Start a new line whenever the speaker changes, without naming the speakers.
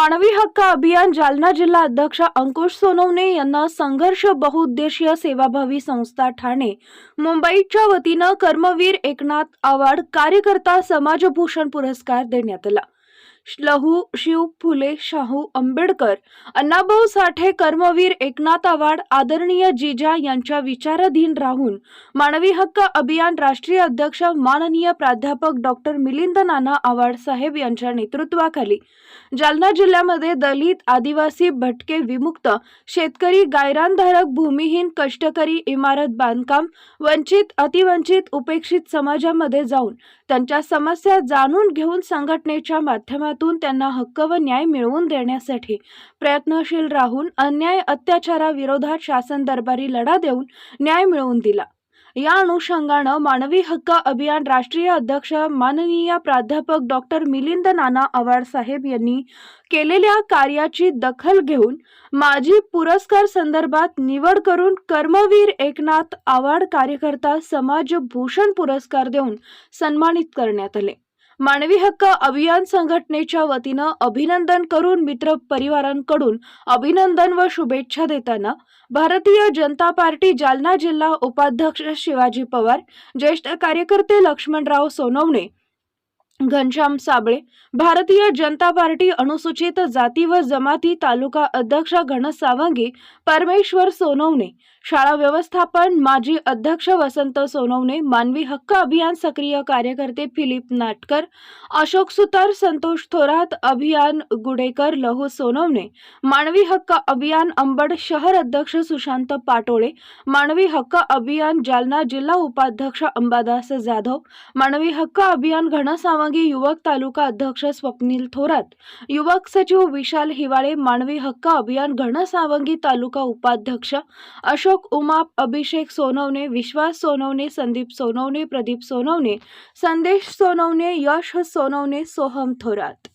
मानवी हक्क अभियान जालना जिल्हा अध्यक्ष अंकुश सोनवणे यांना संघर्ष बहुउद्देशीय सेवाभावी संस्था ठाणे. मुंबईच्या वतीनं कर्मवीर एकनाथ आवाड कार्यकर्ता समाजभूषण पुरस्कार देण्यात आला. लहू शिव फुले शाहू आंबेडकर अण्णाभाऊ साठे कर्मवीर एकनाथ आवाड आदरणीय जिजा यांच्या विचाराधीन राहून मानवी हक्क अभियान राष्ट्रीय अध्यक्ष माननीय प्राध्यापक डॉक्टर मिलिंद नाना आवाड साहेब यांच्या नेतृत्वाखाली जालना जिल्ह्यामध्ये दलित आदिवासी भटके विमुक्त शेतकरी गायरानधारक भूमिहीन कष्टकरी इमारत बांधकाम वंचित अतिवंचित उपेक्षित समाजामध्ये जाऊन त्यांच्या समस्या जाणून घेऊन संघटनेच्या माध्यमातून त्यांना हक्क व न्याय मिळवून देण्यासाठी प्रयत्नशील राहून अन्याय अत्याचाराविरोधात शासन दरबारी लढा देऊन न्याय मिळवून दिला. या अनुषंगानं मानवी हक्क अभियान राष्ट्रीय अध्यक्ष माननीय प्राध्यापक डॉक्टर मिलिंद नाना आवाड साहेब यांनी केलेल्या कार्याची दखल घेऊन माजी पुरस्कार संदर्भात निवड करून कर्मवीर एकनाथ आवाड कार्यकर्ता समाज भूषण पुरस्कार देऊन सन्मानित करण्यात आले. मानवी हक्क अभियान संघटनेच्या वतीनं अभिनंदन करून मित्र परिवारांकडून अभिनंदन व शुभेच्छा देताना भारतीय जनता पार्टी जालना जिल्हा उपाध्यक्ष शिवाजी पवार ज्येष्ठ कार्यकर्ते लक्ष्मणराव सोनवणे घनश्याम साबळे भारतीय जनता पार्टी अनुसूचित जाती व जमाती तालुका अध्यक्ष घनसावंगी परमेश्वर सोनवणे शाळा व्यवस्थापन माजी अध्यक्ष वसंत सोनवणे मानवी हक्क अभियान सक्रिय कार्यकर्ते फिलिप नाटकर अशोक सुतार संतोष थोरात अभियान गुडेकर लहू सोनवणे मानवी हक्क अभियान अंबड शहर अध्यक्ष सुशांत पाटोळे मानवी हक्क अभियान जालना जिल्हा उपाध्यक्ष अंबादास जाधव मानवी हक्क अभियान घनसावंगी युवक तालुका अध्यक्ष स्वप्नील थोरात युवक सचिव विशाल हिवाळे मानवी हक्क अभियान घनसावंगी तालुका उपाध्यक्ष अशोक उमाप अभिषेक सोनवणे विश्वास सोनवणे संदीप सोनवणे प्रदीप सोनवणे संदेश सोनवणे यश सोनवणे सोहम थोरात.